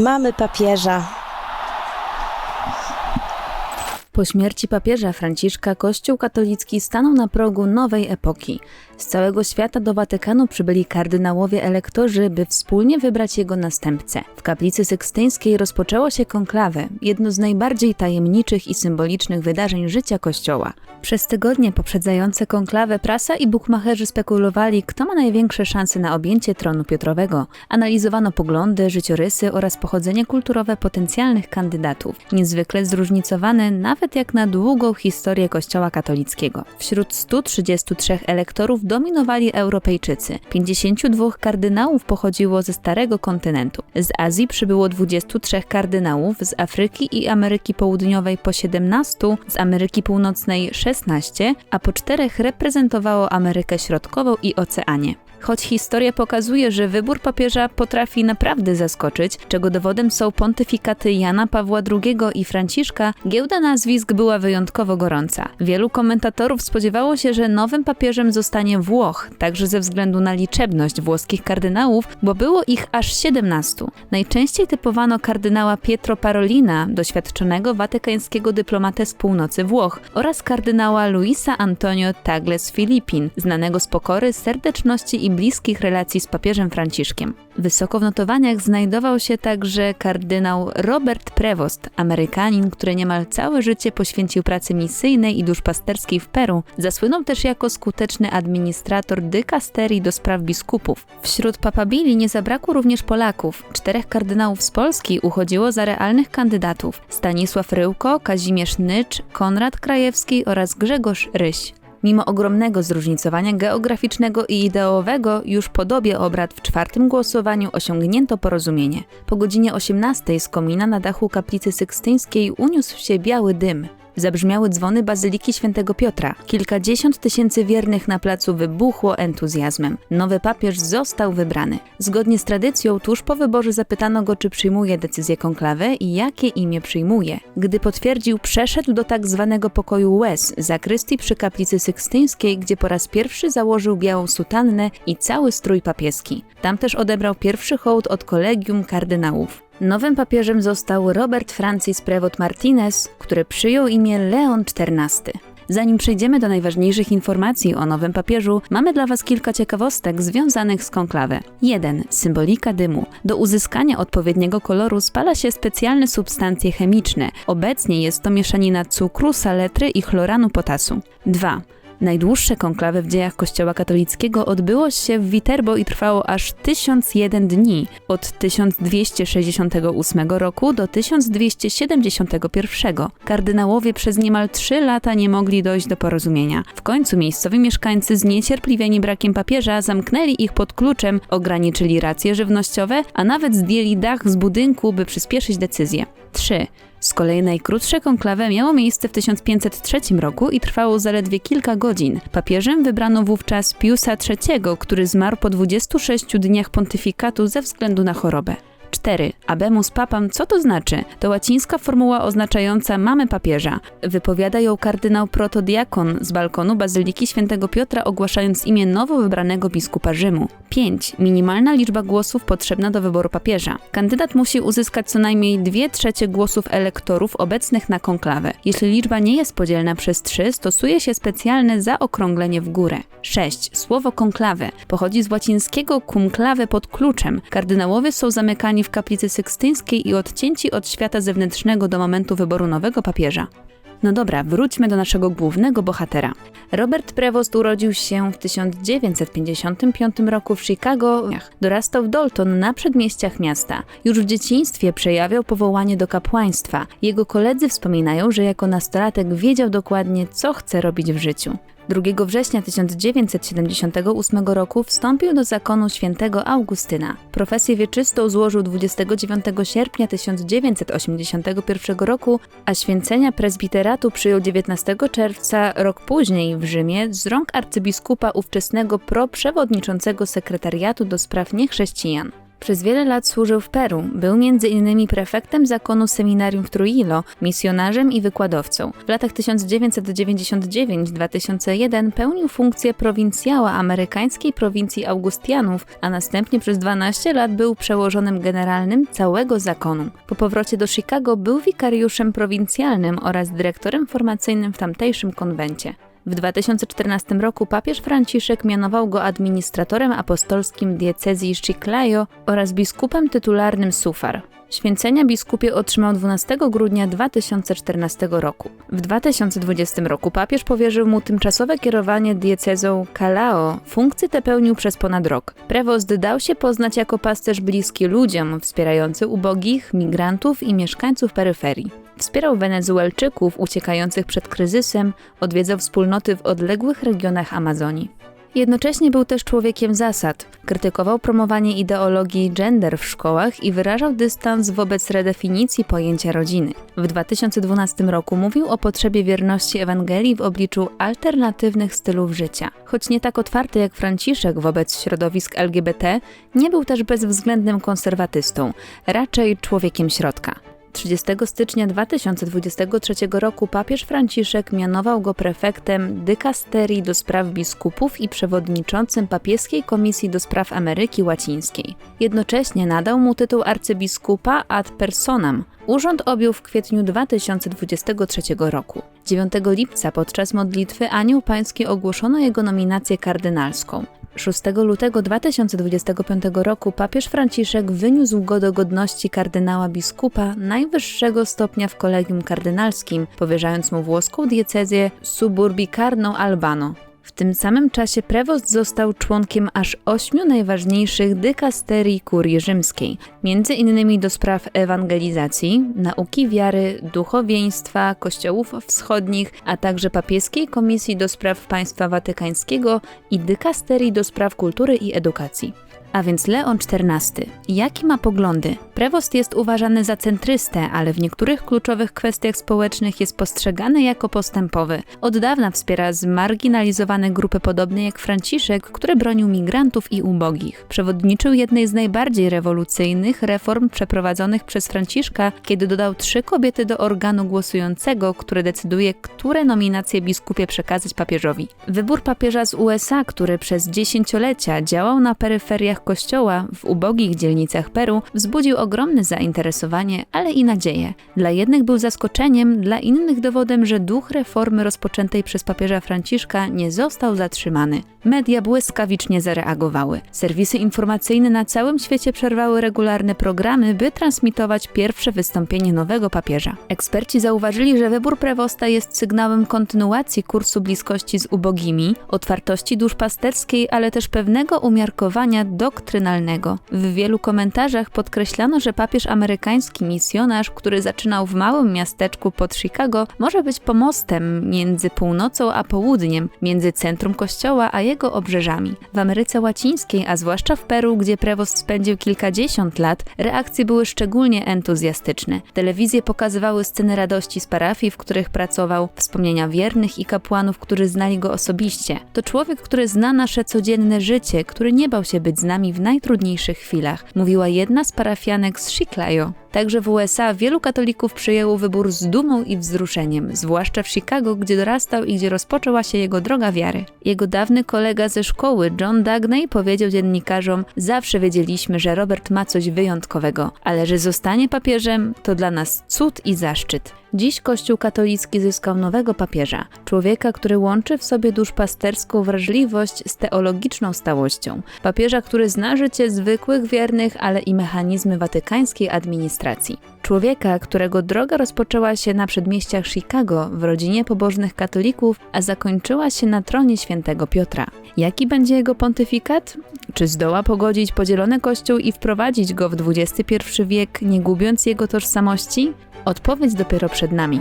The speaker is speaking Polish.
Mamy papieża. Po śmierci papieża Franciszka Kościół katolicki stanął na progu nowej epoki. Z całego świata do Watykanu przybyli kardynałowie elektorzy, by wspólnie wybrać jego następcę. W kaplicy sykstyńskiej rozpoczęło się konklawę, jedno z najbardziej tajemniczych i symbolicznych wydarzeń życia Kościoła. Przez tygodnie poprzedzające konklawę prasa i bukmacherzy spekulowali, kto ma największe szanse na objęcie tronu Piotrowego. Analizowano poglądy, życiorysy oraz pochodzenie kulturowe potencjalnych kandydatów, niezwykle zróżnicowane nawet jak na długą historię Kościoła katolickiego. Wśród 133 elektorów dominowali Europejczycy. 52 kardynałów pochodziło ze Starego Kontynentu. Z Azji przybyło 23 kardynałów, z Afryki i Ameryki Południowej po 17, z Ameryki Północnej 16, a po czterech reprezentowało Amerykę Środkową i Oceanię. Choć historia pokazuje, że wybór papieża potrafi naprawdę zaskoczyć, czego dowodem są pontyfikaty Jana Pawła II i Franciszka, giełda nazwisk była wyjątkowo gorąca. Wielu komentatorów spodziewało się, że nowym papieżem zostanie Włoch, także ze względu na liczebność włoskich kardynałów, bo było ich aż 17. Najczęściej typowano kardynała Pietro Parolina, doświadczonego watykańskiego dyplomatę z północy Włoch, oraz kardynała Luisa Antonio Tagle z Filipin, znanego z pokory, serdeczności i bliskich relacji z papieżem Franciszkiem. Wysoko w notowaniach znajdował się także kardynał Robert Prevost, Amerykanin, który niemal całe życie poświęcił pracy misyjnej i duszpasterskiej w Peru. Zasłynął też jako skuteczny administrator dykasterii do spraw biskupów. Wśród papabili nie zabrakło również Polaków. Czterech kardynałów z Polski uchodziło za realnych kandydatów. Stanisław Ryłko, Kazimierz Nycz, Konrad Krajewski oraz Grzegorz Ryś. Mimo ogromnego zróżnicowania geograficznego i ideowego, już po dobie obrad w czwartym głosowaniu osiągnięto porozumienie. Po godzinie 18 z komina na dachu kaplicy sykstyńskiej uniósł się biały dym. Zabrzmiały dzwony Bazyliki Świętego Piotra. Kilkadziesiąt tysięcy wiernych na placu wybuchło entuzjazmem. Nowy papież został wybrany. Zgodnie z tradycją, tuż po wyborze zapytano go, czy przyjmuje decyzję konklawy i jakie imię przyjmuje. Gdy potwierdził, przeszedł do tak zwanego pokoju łez, zakrystii przy kaplicy sykstyńskiej, gdzie po raz pierwszy założył białą sutannę i cały strój papieski. Tam też odebrał pierwszy hołd od kolegium kardynałów. Nowym papieżem został Robert Francis Prevot Martinez, który przyjął imię Leon XIV. Zanim przejdziemy do najważniejszych informacji o nowym papieżu, mamy dla Was kilka ciekawostek związanych z konklawę. 1. Symbolika dymu. Do uzyskania odpowiedniego koloru spala się specjalne substancje chemiczne. Obecnie jest to mieszanina cukru, saletry i chloranu potasu. 2. Najdłuższe konklawe w dziejach Kościoła katolickiego odbyło się w Viterbo i trwało aż 1001 dni, od 1268 roku do 1271. Kardynałowie przez niemal 3 lata nie mogli dojść do porozumienia. W końcu miejscowi mieszkańcy zniecierpliwieni brakiem papieża zamknęli ich pod kluczem, ograniczyli racje żywnościowe, a nawet zdjęli dach z budynku, by przyspieszyć decyzję. 3. Z kolei najkrótsze konklawę miało miejsce w 1503 roku i trwało zaledwie kilka godzin. Papieżem wybrano wówczas Piusa III, który zmarł po 26 dniach pontyfikatu ze względu na chorobę. 4. Abemus papam, co to znaczy? To łacińska formuła oznaczająca mamy papieża. Wypowiada ją kardynał protodiakon z balkonu Bazyliki Świętego Piotra, ogłaszając imię nowo wybranego biskupa Rzymu. 5. Minimalna liczba głosów potrzebna do wyboru papieża. Kandydat musi uzyskać co najmniej 2 trzecie głosów elektorów obecnych na konklawę. Jeśli liczba nie jest podzielna przez 3, stosuje się specjalne zaokrąglenie w górę. 6. Słowo konklawę pochodzi z łacińskiego cum clave pod kluczem. Kardynałowie są zamykani w kaplicy sykstyńskiej i odcięci od świata zewnętrznego do momentu wyboru nowego papieża. No dobra, wróćmy do naszego głównego bohatera. Robert Prevost urodził się w 1955 roku w Chicago. Dorastał w Dalton na przedmieściach miasta. Już w dzieciństwie przejawiał powołanie do kapłaństwa. Jego koledzy wspominają, że jako nastolatek wiedział dokładnie, co chce robić w życiu. 2 września 1978 roku wstąpił do zakonu świętego Augustyna. Profesję wieczystą złożył 29 sierpnia 1981 roku, a święcenia prezbiteratu przyjął 19 czerwca rok później w Rzymie z rąk arcybiskupa ówczesnego proprzewodniczącego sekretariatu do spraw niechrześcijan. Przez wiele lat służył w Peru. Był m.in. prefektem zakonu seminarium w Trujillo, misjonarzem i wykładowcą. W latach 1999-2001 pełnił funkcję prowincjała amerykańskiej prowincji Augustianów, a następnie przez 12 lat był przełożonym generalnym całego zakonu. Po powrocie do Chicago był wikariuszem prowincjalnym oraz dyrektorem formacyjnym w tamtejszym konwencie. W 2014 roku papież Franciszek mianował go administratorem apostolskim diecezji Chiclayo oraz biskupem tytularnym Sufar. Święcenia biskupie otrzymał 12 grudnia 2014 roku. W 2020 roku papież powierzył mu tymczasowe kierowanie diecezą Calao. Funkcję tę pełnił przez ponad rok. Prewost dał się poznać jako pasterz bliski ludziom, wspierający ubogich, migrantów i mieszkańców peryferii. Wspierał Wenezuelczyków uciekających przed kryzysem, odwiedzał wspólnoty w odległych regionach Amazonii. Jednocześnie był też człowiekiem zasad. Krytykował promowanie ideologii gender w szkołach i wyrażał dystans wobec redefinicji pojęcia rodziny. W 2012 roku mówił o potrzebie wierności Ewangelii w obliczu alternatywnych stylów życia. Choć nie tak otwarty jak Franciszek wobec środowisk LGBT, nie był też bezwzględnym konserwatystą, raczej człowiekiem środka. 30 stycznia 2023 roku papież Franciszek mianował go prefektem dykasterii do spraw biskupów i przewodniczącym papieskiej komisji do spraw Ameryki Łacińskiej. Jednocześnie nadał mu tytuł arcybiskupa ad personam. Urząd objął w kwietniu 2023 roku. 9 lipca podczas modlitwy Anioł Pański ogłoszono jego nominację kardynalską. 6 lutego 2025 roku papież Franciszek wyniósł go do godności kardynała biskupa najwyższego stopnia w kolegium kardynalskim, powierzając mu włoską diecezję Suburbicarno-Albano. W tym samym czasie prewost został członkiem aż ośmiu najważniejszych dykasterii kurii rzymskiej, między innymi do spraw ewangelizacji, nauki wiary, duchowieństwa, kościołów wschodnich, a także papieskiej komisji do spraw państwa watykańskiego i dykasterii do spraw kultury i edukacji. A więc Leon XIV. Jakie ma poglądy? Prewost jest uważany za centrystę, ale w niektórych kluczowych kwestiach społecznych jest postrzegany jako postępowy. Od dawna wspiera zmarginalizowane grupy podobne jak Franciszek, który bronił migrantów i ubogich. Przewodniczył jednej z najbardziej rewolucyjnych reform przeprowadzonych przez Franciszka, kiedy dodał trzy kobiety do organu głosującego, który decyduje, które nominacje biskupie przekazać papieżowi. Wybór papieża z USA, który przez dziesięciolecia działał na peryferiach kościoła w ubogich dzielnicach Peru, wzbudził ogromne zainteresowanie, ale i nadzieję. Dla jednych był zaskoczeniem, dla innych dowodem, że duch reformy rozpoczętej przez papieża Franciszka nie został zatrzymany. Media błyskawicznie zareagowały. Serwisy informacyjne na całym świecie przerwały regularne programy, by transmitować pierwsze wystąpienie nowego papieża. Eksperci zauważyli, że wybór prewosta jest sygnałem kontynuacji kursu bliskości z ubogimi, otwartości duszpasterskiej, ale też pewnego umiarkowania doktrynalnego. W wielu komentarzach podkreślano, że papież amerykański misjonarz, który zaczynał w małym miasteczku pod Chicago, może być pomostem między północą a południem, między centrum kościoła a jego obrzeżami. W Ameryce Łacińskiej, a zwłaszcza w Peru, gdzie prewost spędził kilkadziesiąt lat, reakcje były szczególnie entuzjastyczne. Telewizje pokazywały sceny radości z parafii, w których pracował, wspomnienia wiernych i kapłanów, którzy znali go osobiście. To człowiek, który zna nasze codzienne życie, który nie bał się być z nami w najtrudniejszych chwilach, mówiła jedna z parafianek z Chiclayo. Także w USA wielu katolików przyjęło wybór z dumą i wzruszeniem, zwłaszcza w Chicago, gdzie dorastał i gdzie rozpoczęła się jego droga wiary. Jego dawny kolega ze szkoły, John Dagney, powiedział dziennikarzom: Zawsze wiedzieliśmy, że Robert ma coś wyjątkowego, ale że zostanie papieżem to dla nas cud i zaszczyt. Dziś Kościół katolicki zyskał nowego papieża, człowieka, który łączy w sobie duszpasterską wrażliwość z teologiczną stałością, papieża, który zna życie zwykłych wiernych, ale i mechanizmy watykańskiej administracji. Człowieka, którego droga rozpoczęła się na przedmieściach Chicago w rodzinie pobożnych katolików, a zakończyła się na tronie świętego Piotra. Jaki będzie jego pontyfikat? Czy zdoła pogodzić podzielony kościół i wprowadzić go w XXI wiek, nie gubiąc jego tożsamości? Odpowiedź dopiero przed nami.